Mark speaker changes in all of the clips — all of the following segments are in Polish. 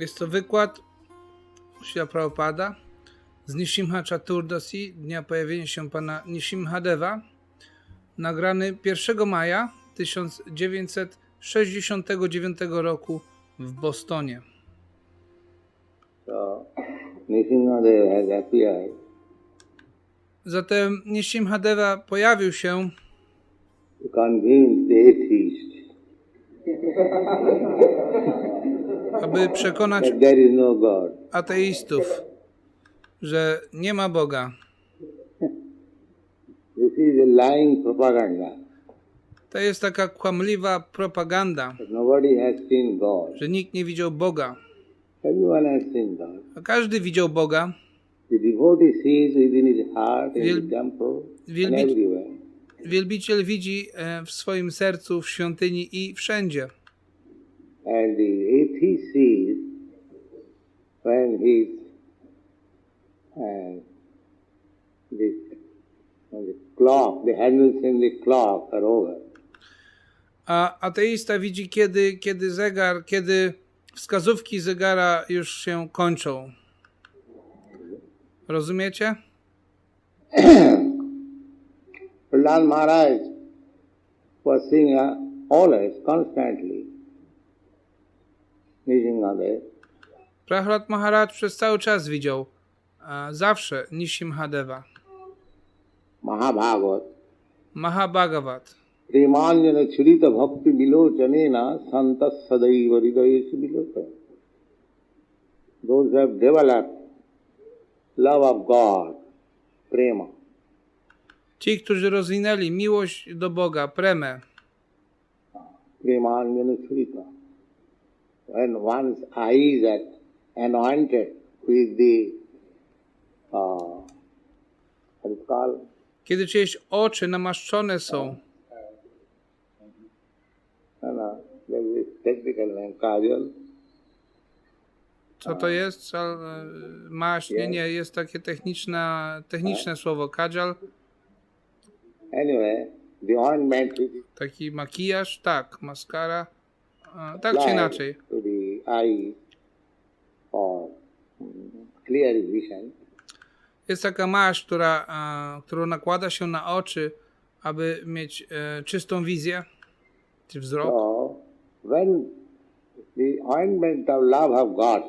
Speaker 1: Jest to wykład Srila Prabhupada z Nishimha Chaturdasi, dnia pojawienia się pana Nishimhadeva, nagrany 1 maja 1969 roku w Bostonie.
Speaker 2: So, Nrsimhadev has appeared.
Speaker 1: Zatem Nishimhadeva pojawił się,
Speaker 2: to convince the atheist
Speaker 1: aby przekonać
Speaker 2: no
Speaker 1: ateistów, że nie ma Boga. To jest taka kłamliwa propaganda, że nikt nie widział Boga. Każdy widział Boga. Wielbi-. Wielbiciel widzi e, w swoim sercu, w świątyni i wszędzie.
Speaker 2: And the sees when his uh, the, the clock, the handles in the clock are over.
Speaker 1: A ateista widzi, kiedy, kiedy zegar, kiedy wskazówki zegara już się kończą. Rozumiecie?
Speaker 2: Prahlad Maharaj was seeing uh, always, constantly,
Speaker 1: Prahlad Maharaj przez cały czas widział zawsze Nishimhadeva.
Speaker 2: Mahabhagat,
Speaker 1: Mahabhagavat.
Speaker 2: Premanjana Churita Bhakti Vilochanena Santas Sadaiva Hridayesu Vilocha. Those have developed love of God, prema,
Speaker 1: Ci, którzy rozwinęli miłość do Boga, premę,
Speaker 2: Premanjana Churita. When one's eyes are anointed with the, uh, is
Speaker 1: kiedy czyjeś oczy namaszczone są,
Speaker 2: no, no, there is technical name, kajal,
Speaker 1: co to jest? Czal, e, maść, nie, nie, jest takie techniczne, techniczne słowo, kajal, taki makijaż, tak, maskara, tak czy inaczej. Jest taka maść, która, którą nakłada się na oczy, aby mieć e, czystą wizję, czy wzrok.
Speaker 2: So, when the ointment of love of God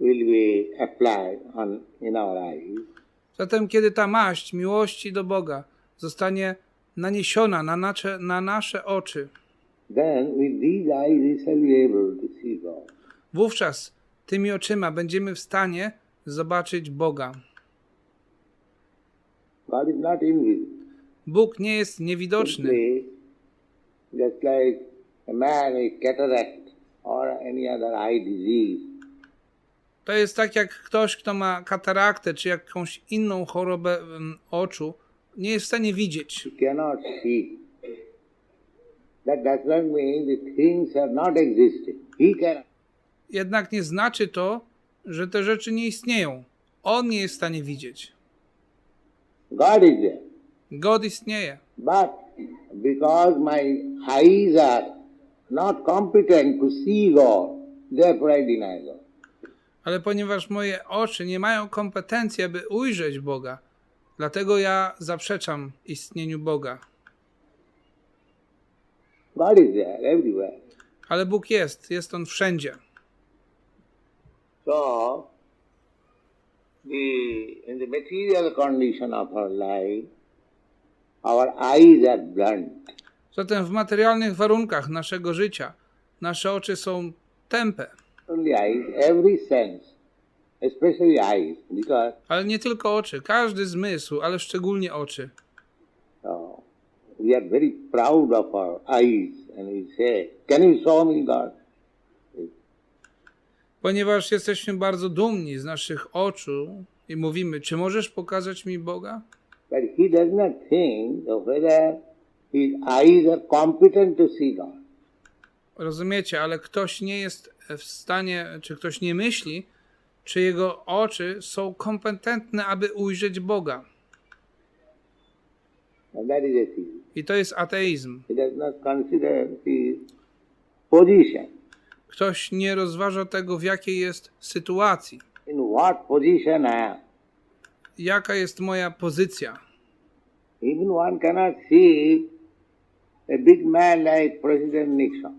Speaker 2: will be applied on in our eyes,
Speaker 1: Zatem, kiedy ta maść miłości do Boga zostanie naniesiona na nasze, na nasze oczy,
Speaker 2: then with these eyes we shall be able to see God.
Speaker 1: wówczas tymi oczyma będziemy w stanie zobaczyć Boga.
Speaker 2: God is not invisible.
Speaker 1: Bóg nie jest niewidoczny.
Speaker 2: Simply, just like a man with cataract or any other eye disease,
Speaker 1: To jest tak jak ktoś, kto ma kataraktę czy jakąś inną chorobę oczu, nie jest w stanie widzieć.
Speaker 2: he cannot see. That does not mean the things are not existing. He cannot.
Speaker 1: Jednak nie znaczy to, że te rzeczy nie istnieją. On nie jest w stanie widzieć.
Speaker 2: God is there.
Speaker 1: God istnieje.
Speaker 2: But because my eyes are not competent to see God, therefore I deny God.
Speaker 1: Ale ponieważ moje oczy nie mają kompetencji, aby ujrzeć Boga, dlatego ja zaprzeczam istnieniu Boga.
Speaker 2: God is there everywhere.
Speaker 1: Ale Bóg jest, jest On wszędzie.
Speaker 2: So, the, in the material condition of our life, our eyes are blunt.
Speaker 1: Zatem w materialnych warunkach naszego życia nasze oczy są tępe. Ale nie tylko oczy, każdy zmysł, ale szczególnie oczy.
Speaker 2: We are very proud of our eyes and we say, Can you show me God?
Speaker 1: Ponieważ jesteśmy bardzo dumni z naszych oczu i mówimy, czy możesz pokazać mi Boga?
Speaker 2: But he does not think of whether his eyes are competent to see God.
Speaker 1: Rozumiecie, ale ktoś nie jest w stanie, czy ktoś nie myśli, czy jego oczy są kompetentne, aby ujrzeć Boga.
Speaker 2: And that is atheism.
Speaker 1: I to jest ateizm. Ktoś nie rozważa tego, w jakiej jest sytuacji, jaka jest moja pozycja.
Speaker 2: Even one cannot see a big man like President Nixon.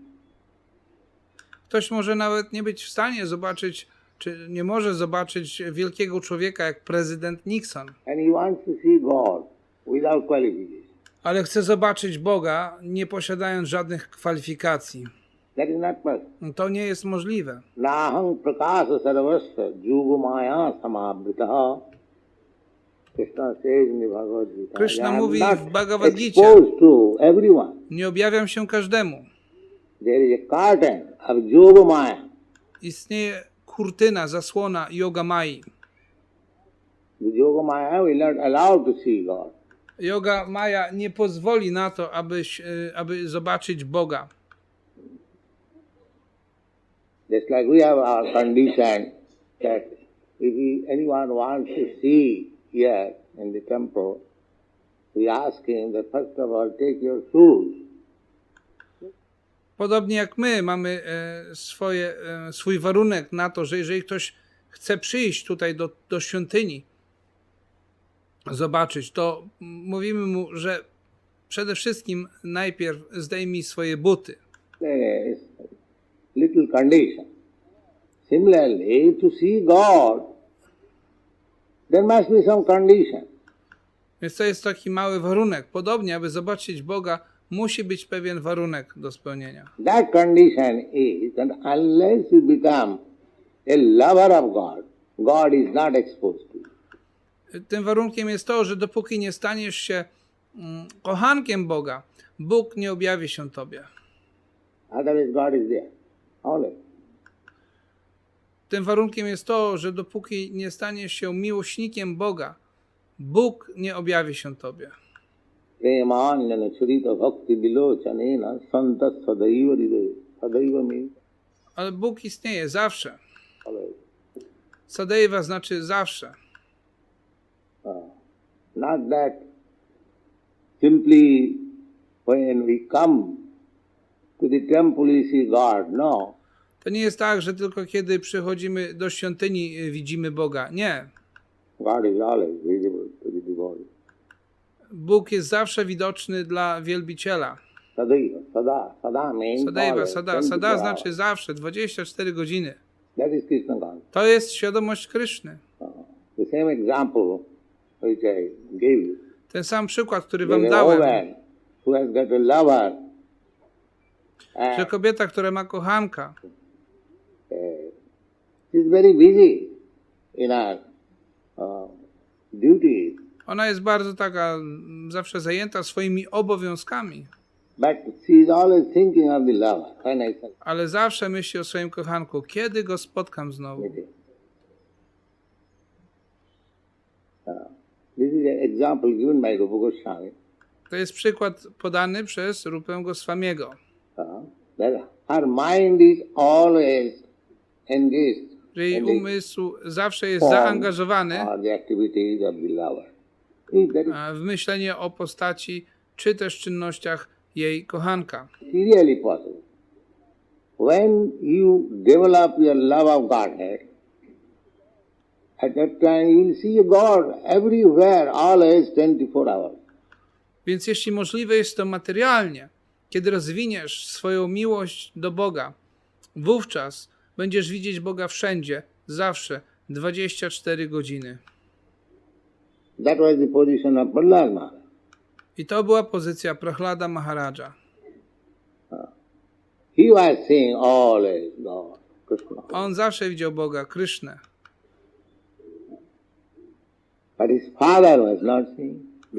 Speaker 1: Ktoś może nawet nie być w stanie zobaczyć, czy nie może zobaczyć wielkiego człowieka jak prezydent Nixon,
Speaker 2: And he wants to see God without qualification.
Speaker 1: Ale chce zobaczyć Boga, nie posiadając żadnych kwalifikacji. No To nie jest możliwe.
Speaker 2: Prakasa samabritaha. Krishna Gita.
Speaker 1: Mówi w Bhagavad
Speaker 2: everyone.
Speaker 1: Nie objawiam się każdemu. Istnieje kurtyna, zasłona yoga mai.
Speaker 2: The will not allow to see God.
Speaker 1: Yoga Maja nie pozwoli na to, abyś, y, aby zobaczyć Boga.
Speaker 2: Just like we have our condition that if anyone wants to see here in the temple, we ask him that first of all take your shoes.
Speaker 1: Podobnie jak my mamy e, swoje, e, swój warunek na to, że jeżeli ktoś chce przyjść tutaj do, do świątyni, zobaczyć, to mówimy mu, że przede wszystkim najpierw zdejmij swoje buty.
Speaker 2: Little condition. Similarly, to see God, there must be some condition.
Speaker 1: Więc to jest taki mały warunek. Podobnie, aby zobaczyć Boga, musi być pewien warunek do spełnienia.
Speaker 2: That condition is that unless you become a lover of God, God is not exposed to you
Speaker 1: tym warunkiem jest to, że dopóki nie staniesz się mm, kochankiem Boga, Bóg nie objawi się tobie. Tym warunkiem jest to, że dopóki nie staniesz się miłośnikiem Boga, Bóg nie objawi się tobie. Ale Bóg istnieje zawsze. Sadejwa znaczy zawsze.
Speaker 2: Uh, not that simply when we come to the temple we see God. No.
Speaker 1: To nie jest tak, że tylko kiedy przychodzimy do świątyni y, widzimy Boga. Nie.
Speaker 2: God is always visible to the devotee.
Speaker 1: Bóg jest zawsze widoczny dla wielbiciela.
Speaker 2: Sadaiva, sada, sada means
Speaker 1: Sadeiva,
Speaker 2: always,
Speaker 1: sada.
Speaker 2: 24
Speaker 1: Sada
Speaker 2: hours.
Speaker 1: znaczy zawsze, 24 godziny.
Speaker 2: That is Krishna consciousness.
Speaker 1: To jest świadomość Kryszny.
Speaker 2: Uh, the same example
Speaker 1: Ten sam przykład, który wam dałem,
Speaker 2: woman who has got a lover?
Speaker 1: Że kobieta, która ma kochanka,
Speaker 2: her uh,
Speaker 1: ona jest bardzo taka zawsze zajęta swoimi obowiązkami, ale zawsze myśli o swoim kochanku. Kiedy go spotkam znowu?
Speaker 2: Meeting. This is an example given by Rupa Goswami.
Speaker 1: To jest przykład podany przez Rupę Goswamiego,
Speaker 2: Uh, that her mind is always engaged
Speaker 1: że jej umysł zawsze jest zaangażowany w myślenie o postaci czy też czynnościach jej kochanka.
Speaker 2: serially possible. When you develop your love of Godhead, at that time you will see God everywhere, always 24 hours.
Speaker 1: Więc jeśli możliwe jest to materialnie, kiedy rozwiniesz swoją miłość do Boga, wówczas będziesz widzieć Boga wszędzie, zawsze, 24 godziny.
Speaker 2: That was the position of Prahlad Maharaj.
Speaker 1: I to była pozycja Prahlada Maharaja.
Speaker 2: He was seeing always God, Krishna.
Speaker 1: On zawsze widział Boga, Krysznę,
Speaker 2: But his father was not seeing.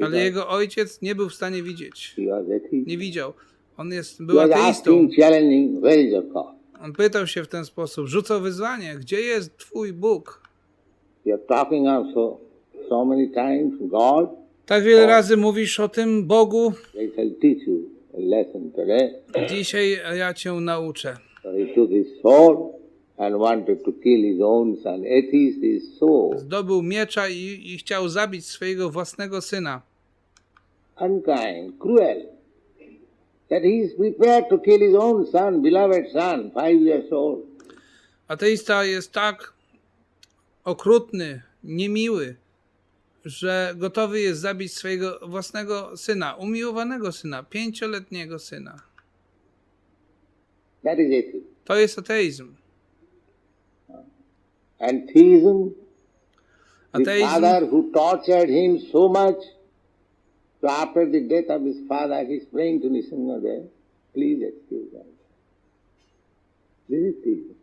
Speaker 1: Ale jego ojciec nie był w stanie widzieć. Nie widział. On jest, był ateistą. On pytał się w ten sposób, rzucał wyzwanie, gdzie jest twój Bóg? Tak wiele razy mówisz o tym Bogu, dzisiaj ja cię nauczę.
Speaker 2: So he took his sword
Speaker 1: Zdobył miecza i, i chciał zabić swojego własnego syna.
Speaker 2: unkind, cruel. that he is prepared to kill his own son, beloved son, five years old.
Speaker 1: Ateista jest tak okrutny, niemiły, że gotowy jest zabić swojego własnego syna, umiłowanego syna, pięcioletniego syna.
Speaker 2: That is atheism.
Speaker 1: To jest ateizm.
Speaker 2: And theism, the
Speaker 1: Ateizm
Speaker 2: father who tortured him so much, so after the death of his father, he is praying to Nisimhadev, please excuse us. This is theism.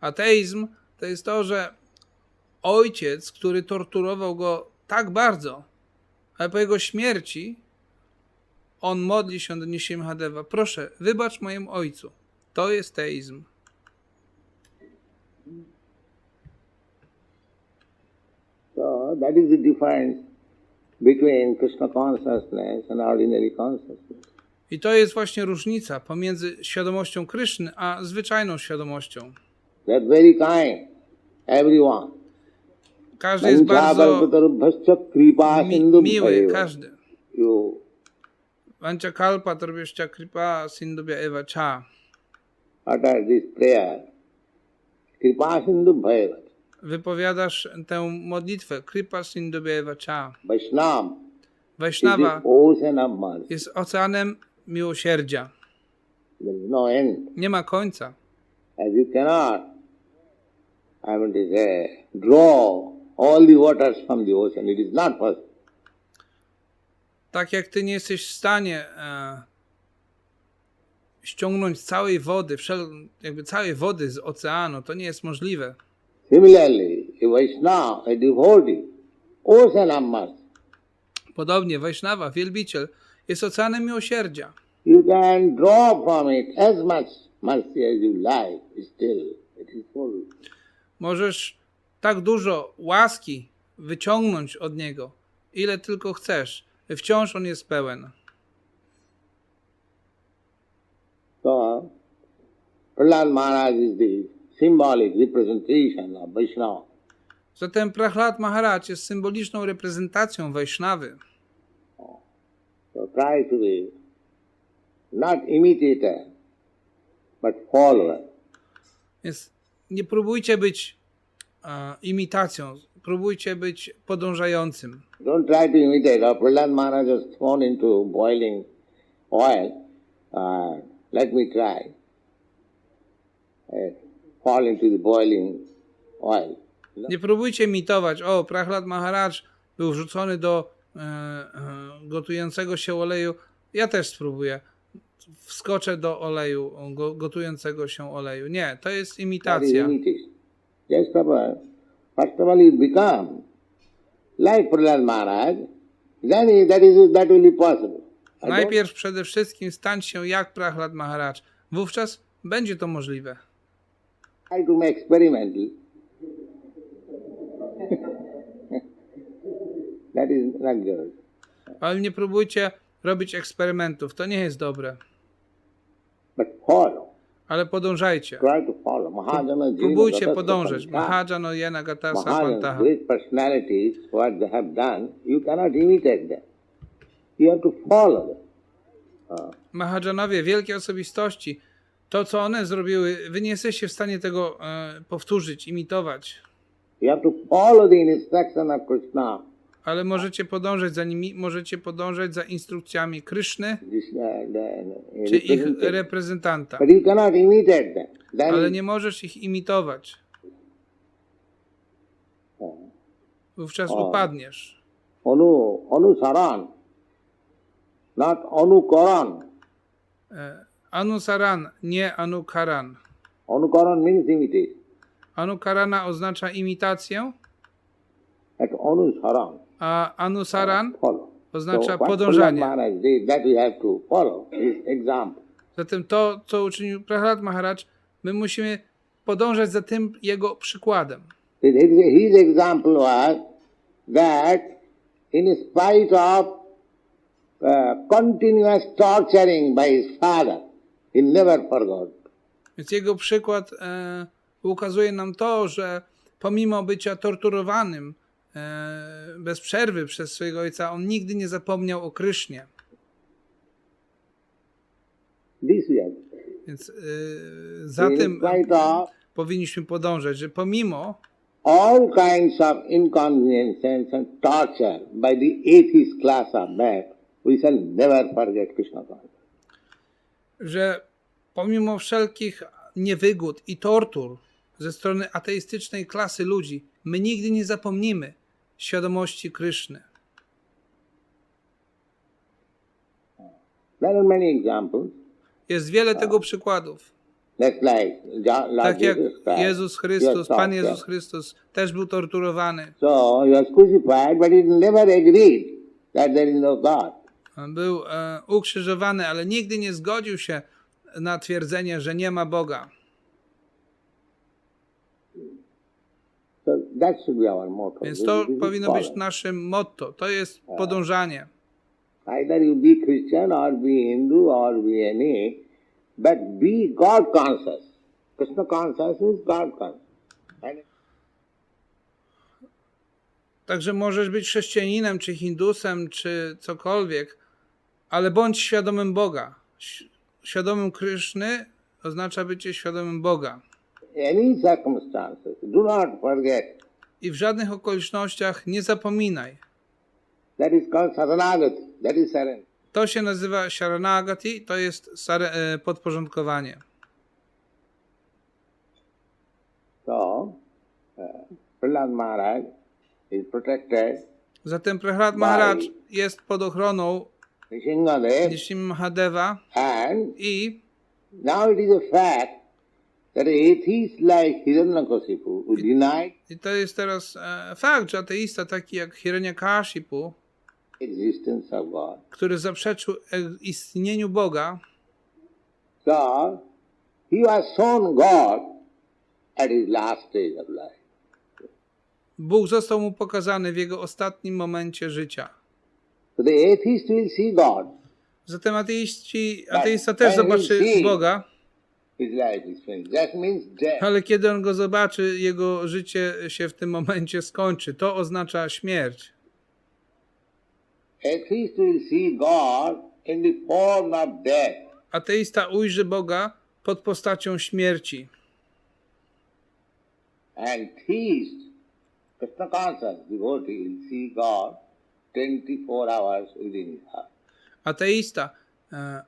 Speaker 1: Ateizm to jest to, że ojciec, który torturował go tak bardzo, ale po jego śmierci on modli się do Nishimhadeva. Proszę, wybacz mojemu ojcu. To jest teizm.
Speaker 2: That is the difference between Krishna consciousness and ordinary consciousness.
Speaker 1: I to jest właśnie różnica pomiędzy świadomością Kryszny a zwyczajną świadomością.
Speaker 2: Are very kind, everyone.
Speaker 1: Każdy jest bardzo mi miły, każdy.
Speaker 2: You
Speaker 1: Vanchakalpa tarvishcha kripa sindhubhya eva cha.
Speaker 2: utter this prayer, kripa sindhu bhaiva.
Speaker 1: Wypowiadasz tę modlitwę kripa sindhubhya eva cha.
Speaker 2: Vaishnava
Speaker 1: Vaishnava jest oceanem miłosierdzia.
Speaker 2: No.
Speaker 1: Nie ma końca.
Speaker 2: As you cannot, I mean to say, draw all the waters from the ocean. It is not possible.
Speaker 1: Tak jak ty nie jesteś w stanie e, ściągnąć całej wody, wszel, jakby całej wody z oceanu, to nie jest możliwe.
Speaker 2: Similarly, a Vaishnava, a devotee, ocean of mercy.
Speaker 1: Podobnie Vaishnava, wielbiciel, jest oceanem miłosierdzia.
Speaker 2: You can draw from it as much mercy as you like, still it is full.
Speaker 1: Możesz tak dużo łaski wyciągnąć od niego, ile tylko chcesz. Wciąż on jest pełen.
Speaker 2: So, Prahlad Maharaj is the symbolic representation of Vaishnava.
Speaker 1: Zatem Prahlad Maharaj jest symboliczną reprezentacją Vaishnawy.
Speaker 2: So try to be not imitator, but follower.
Speaker 1: Więc nie próbujcie być e, imitacją, próbujcie być podążającym.
Speaker 2: Don't try to imitate. Or Prahlad Maharaj was thrown into boiling oil. Uh, let me try. Uh, fall into the boiling oil.
Speaker 1: Nie próbujcie imitować. O, Prahlad Maharaj był wrzucony do e, e, gotującego się oleju. Ja też spróbuję. Wskoczę do oleju, go, gotującego się oleju. Nie, to jest imitacja.
Speaker 2: Just about, first of all, you become like Prahlad Maharaj, then he- that is that will be possible.
Speaker 1: Najpierw przede wszystkim stań się jak Prahlad Maharaj. Wówczas będzie to możliwe.
Speaker 2: Try to make experimental. that is not good.
Speaker 1: Ale nie próbujcie robić eksperymentów. To nie jest dobre.
Speaker 2: But follow.
Speaker 1: Ale podążajcie.
Speaker 2: Try to follow. Mahajana
Speaker 1: Próbujcie podążać. Mahajano Jena Gata
Speaker 2: Mahajana,
Speaker 1: Sapantaha.
Speaker 2: great personalities, what they have done, you cannot imitate them. You have to follow them.
Speaker 1: Mahajanowie, wielkie osobistości, to co one zrobiły, wy nie jesteście w stanie tego e, powtórzyć, imitować,
Speaker 2: You have to follow the instruction of Krishna.
Speaker 1: ale możecie podążać za nimi, możecie podążać za instrukcjami Kryszny
Speaker 2: This, uh, the, the
Speaker 1: czy ich reprezentanta,
Speaker 2: But you cannot imitate them. Then
Speaker 1: ale nie możesz ich imitować. Wówczas upadniesz.
Speaker 2: Anu, Anusaran, not Anukaran.
Speaker 1: E, Anusaran, nie Anukaran.
Speaker 2: Anukaran means imitation.
Speaker 1: Anukarana oznacza imitację,
Speaker 2: At Anusaran,
Speaker 1: a Anusaran
Speaker 2: follow.
Speaker 1: oznacza
Speaker 2: what Prahlad
Speaker 1: podążanie.
Speaker 2: Maharaj did, that we have to follow, his example.
Speaker 1: Zatem to, co uczynił Prahlad Maharaj, my musimy podążać za tym jego przykładem.
Speaker 2: His, his example was that in spite of uh, continuous torturing by his father, he never forgot.
Speaker 1: Więc jego przykład e, ukazuje nam to, że pomimo bycia torturowanym e, bez przerwy przez swojego ojca, on nigdy nie zapomniał o Krysznie. Więc yy, za
Speaker 2: in
Speaker 1: tym
Speaker 2: spite of
Speaker 1: powinniśmy podążać, że pomimo
Speaker 2: all kinds of inconveniences and torture by the atheist class of that, we shall never forget Krishna consciousness.
Speaker 1: Że pomimo wszelkich niewygód i tortur ze strony ateistycznej klasy ludzi, my nigdy nie zapomnimy świadomości Kryszny. Jest wiele tego przykładów. Tak jak. Jezus Chrystus, Pan. Jezus Chrystus też był torturowany.
Speaker 2: So he was crucified, but he never agreed that there is no God.
Speaker 1: Był e, ukrzyżowany, ale nigdy nie zgodził się na twierdzenie, że nie ma Boga. Więc to powinno być naszym motto. To jest podążanie.
Speaker 2: Either you be Christian or be Hindu or be any, but be God conscious. Krishna conscious is God conscious.
Speaker 1: Także możesz być chrześcijaninem, czy hindusem, czy cokolwiek, ale bądź świadomym Boga. Świadomym Kryszny oznacza bycie świadomym Boga. I w żadnych okolicznościach nie zapominaj. To się nazywa Sharanagati, to jest e, podporządkowanie.
Speaker 2: So, Prahlad Maharaj is protected.
Speaker 1: Zatem Prahlad Maharaj jest pod ochroną
Speaker 2: Nishingadev
Speaker 1: Nishim Mahadeva
Speaker 2: and
Speaker 1: i
Speaker 2: now it is a fact that atheists like Hiranyakasipu who denied
Speaker 1: I to jest teraz e, fakt, że ateista taki jak Hiranyakashipu,
Speaker 2: existence of God.
Speaker 1: który zaprzeczył e, istnieniu Boga,
Speaker 2: So, he was shown God at his last stage of life.
Speaker 1: Bóg został mu pokazany w jego ostatnim momencie życia.
Speaker 2: So the atheist will see God.
Speaker 1: Zatem ateiści, ateista też zobaczy Boga, ale kiedy on go zobaczy, jego życie się w tym momencie skończy. To oznacza śmierć. Ateista ujrzy Boga pod postacią śmierci.
Speaker 2: And theist, Krishna conscious devotee will see God 24 hours within his heart.
Speaker 1: Ateista, e,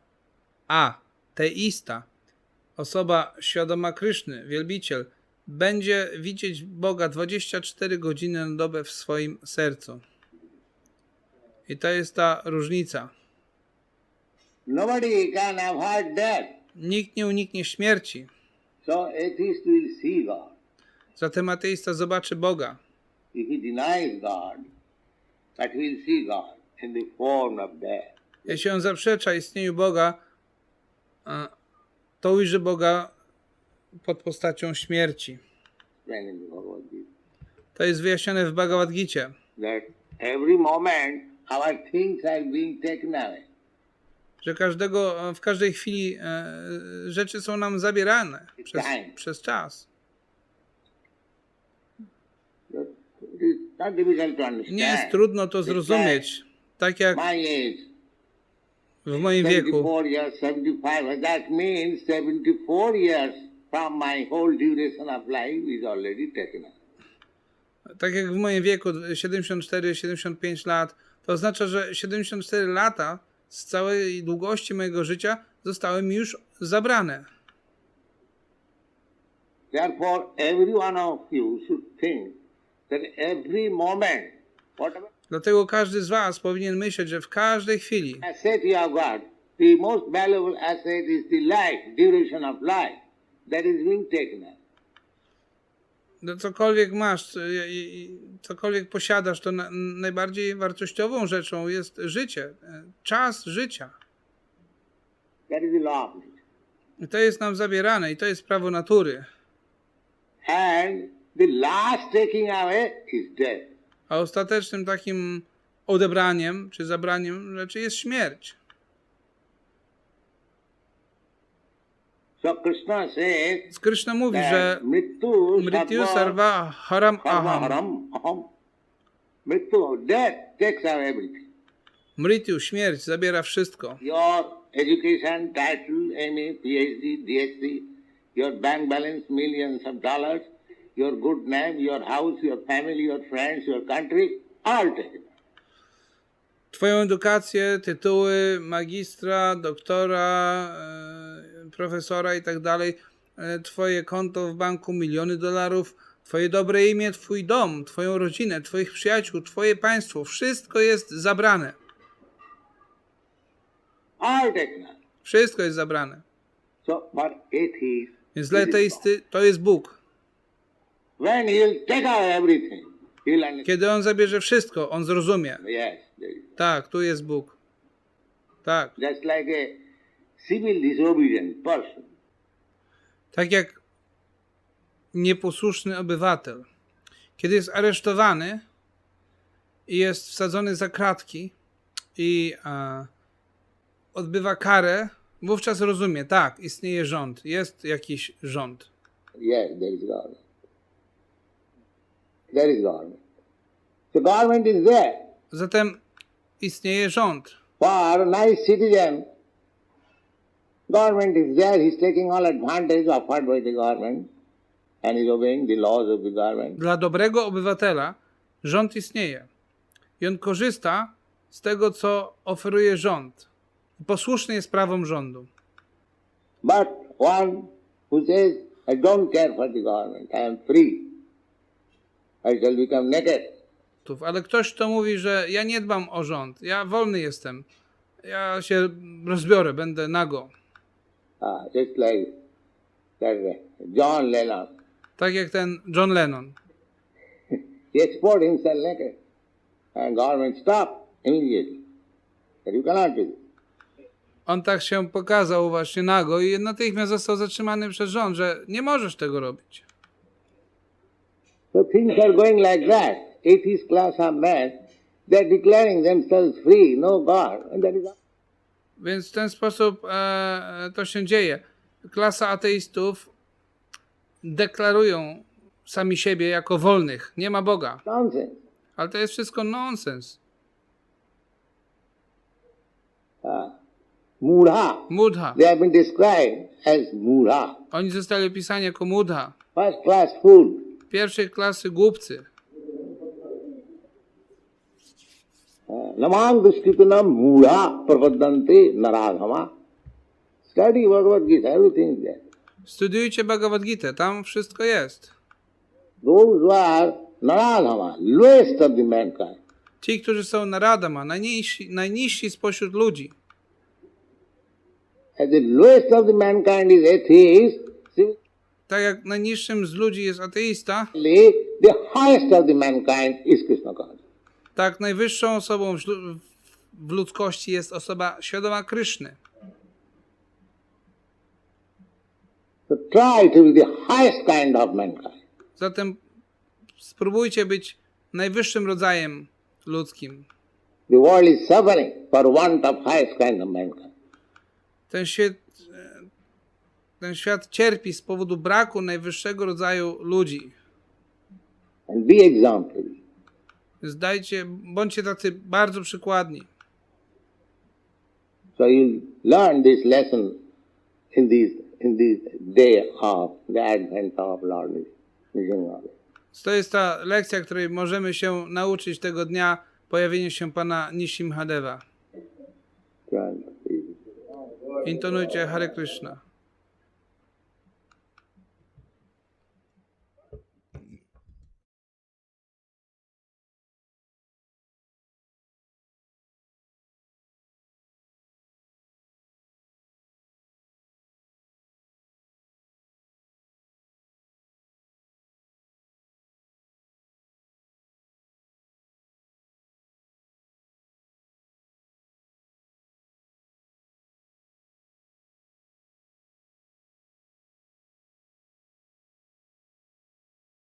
Speaker 1: a teista, osoba świadoma Kryszny, wielbiciel, będzie widzieć Boga 24 godziny na dobę w swoim sercu. I to jest ta różnica.
Speaker 2: Nobody can avoid death.
Speaker 1: Nikt nie uniknie śmierci.
Speaker 2: So atheist will see God.
Speaker 1: Zatem ateista zobaczy Boga.
Speaker 2: If he denies God, but he will see God in the form of death.
Speaker 1: Jeśli on zaprzecza istnieniu Boga, to ujrzy Boga pod postacią śmierci. To jest wyjaśnione w Bhagavad Gita. Że każdego, w każdej chwili e, rzeczy są nam zabierane przez, przez czas.
Speaker 2: It is not difficult to understand.
Speaker 1: Nie jest trudno to zrozumieć. Tak jak w moim wieku,
Speaker 2: 74 years, 75, that means 74 years from my whole duration of life is already taken away.
Speaker 1: tak jak w moim wieku 74-75 lat, to oznacza, że 74 lata z całej długości mojego życia zostały mi już zabrane.
Speaker 2: Therefore, every one of you should think
Speaker 1: Dlatego każdy z Was powinien myśleć, że w każdej chwili
Speaker 2: asset you have got, the most valuable asset is the life, duration of life, that is being taken away.
Speaker 1: no, cokolwiek masz, cokolwiek posiadasz, to na, najbardziej wartościową rzeczą jest życie, e, czas życia.
Speaker 2: That is the law of nature.
Speaker 1: I to jest nam zabierane i to jest prawo natury.
Speaker 2: And the last taking away is death.
Speaker 1: A ostatecznym takim odebraniem czy zabraniem rzeczy jest śmierć.
Speaker 2: So Krishna
Speaker 1: mówi, że
Speaker 2: mrityu sarva
Speaker 1: haram aham.
Speaker 2: Mrityu,
Speaker 1: śmierć zabiera wszystko.
Speaker 2: Your education, title, MA, PhD, DSc, your bank balance, millions of dollars, your good name, your house, your family, your friends, your country, all taken.
Speaker 1: Twoją edukację, tytuły magistra, doktora, e, profesora i tak dalej, e, twoje konto w banku, miliony dolarów, twoje dobre imię, twój dom, twoją rodzinę, twoich przyjaciół, twoje państwo, wszystko jest zabrane.
Speaker 2: All taken.
Speaker 1: Wszystko jest zabrane.
Speaker 2: So
Speaker 1: Więc dla ateisty to jest Bóg.
Speaker 2: When he'll take out everything, he'll understand.
Speaker 1: Kiedy on zabierze wszystko, on zrozumie.
Speaker 2: Yes, there is.
Speaker 1: Tak, tu jest Bóg. Tak.
Speaker 2: just like a civil disobedient person.
Speaker 1: Tak jak nieposłuszny obywatel, kiedy jest aresztowany i jest wsadzony za kratki i e, odbywa karę, wówczas rozumie, tak, istnieje rząd, jest jakiś rząd.
Speaker 2: Yes, there is government. There is government. So government is there.
Speaker 1: Zatem istnieje rząd.
Speaker 2: For a nice citizen, government is there. He's taking all advantage offered by the government and is obeying the laws of the government.
Speaker 1: Dla dobrego obywatela rząd istnieje i on korzysta z tego, co oferuje rząd. Posłuszny jest prawom rządu.
Speaker 2: But one who says, I don't care for the government, I am free, I shall become naked.
Speaker 1: Ale ktoś, kto mówi, że ja nie dbam o rząd, ja wolny jestem, ja się rozbiorę, będę nago.
Speaker 2: Ah, just like that John Lennon.
Speaker 1: Tak jak ten John Lennon.
Speaker 2: He exposed himself naked. And government stopped immediately. That you cannot do this.
Speaker 1: On tak się pokazał właśnie nago i natychmiast został zatrzymany przez rząd, że nie możesz tego robić.
Speaker 2: So things are going like that. Atheist class of men, they're declaring themselves free, no God. Is
Speaker 1: Więc w ten sposób e, to się dzieje. Klasa ateistów deklarują sami siebie jako wolnych. Nie ma Boga.
Speaker 2: nonsense.
Speaker 1: Ale to jest wszystko nonsens.
Speaker 2: Mudha.
Speaker 1: Mudha.
Speaker 2: They have been described as mudha.
Speaker 1: Oni zostali opisani jako mudha.
Speaker 2: First class food.
Speaker 1: Pierwszej klasy głupcy.
Speaker 2: Duskritanam mudha pravadante naradhama. Study Bhagavad Gita, everything is there.
Speaker 1: Studiujcie Bhagavad Gita, tam wszystko jest.
Speaker 2: Those who are naradhama, lowest of the mankind,
Speaker 1: Ci, którzy są naradama, najniżsi, najniżsi spośród ludzi.
Speaker 2: as the lowest of the mankind is atheist,
Speaker 1: Tak jak najniższym z ludzi jest ateista,
Speaker 2: the highest of the mankind is Krishna conscious.
Speaker 1: tak najwyższą osobą w, ludzkości jest osoba świadoma Kryszny.
Speaker 2: So try to be the highest kind of mankind.
Speaker 1: Zatem spróbujcie być najwyższym rodzajem ludzkim.
Speaker 2: The world is suffering for want of highest kind of mankind.
Speaker 1: Ten świat, ten świat cierpi z powodu braku najwyższego rodzaju ludzi.
Speaker 2: And be.
Speaker 1: Zdajcie, bądźcie tacy bardzo przykładni.
Speaker 2: So you learn this lesson in in this day of the advent of Lord.
Speaker 1: To jest ta lekcja, której możemy się nauczyć tego dnia pojawienia się pana Nishimhadeva.
Speaker 2: Chant, please.
Speaker 1: Intonujcie Hare Krishna.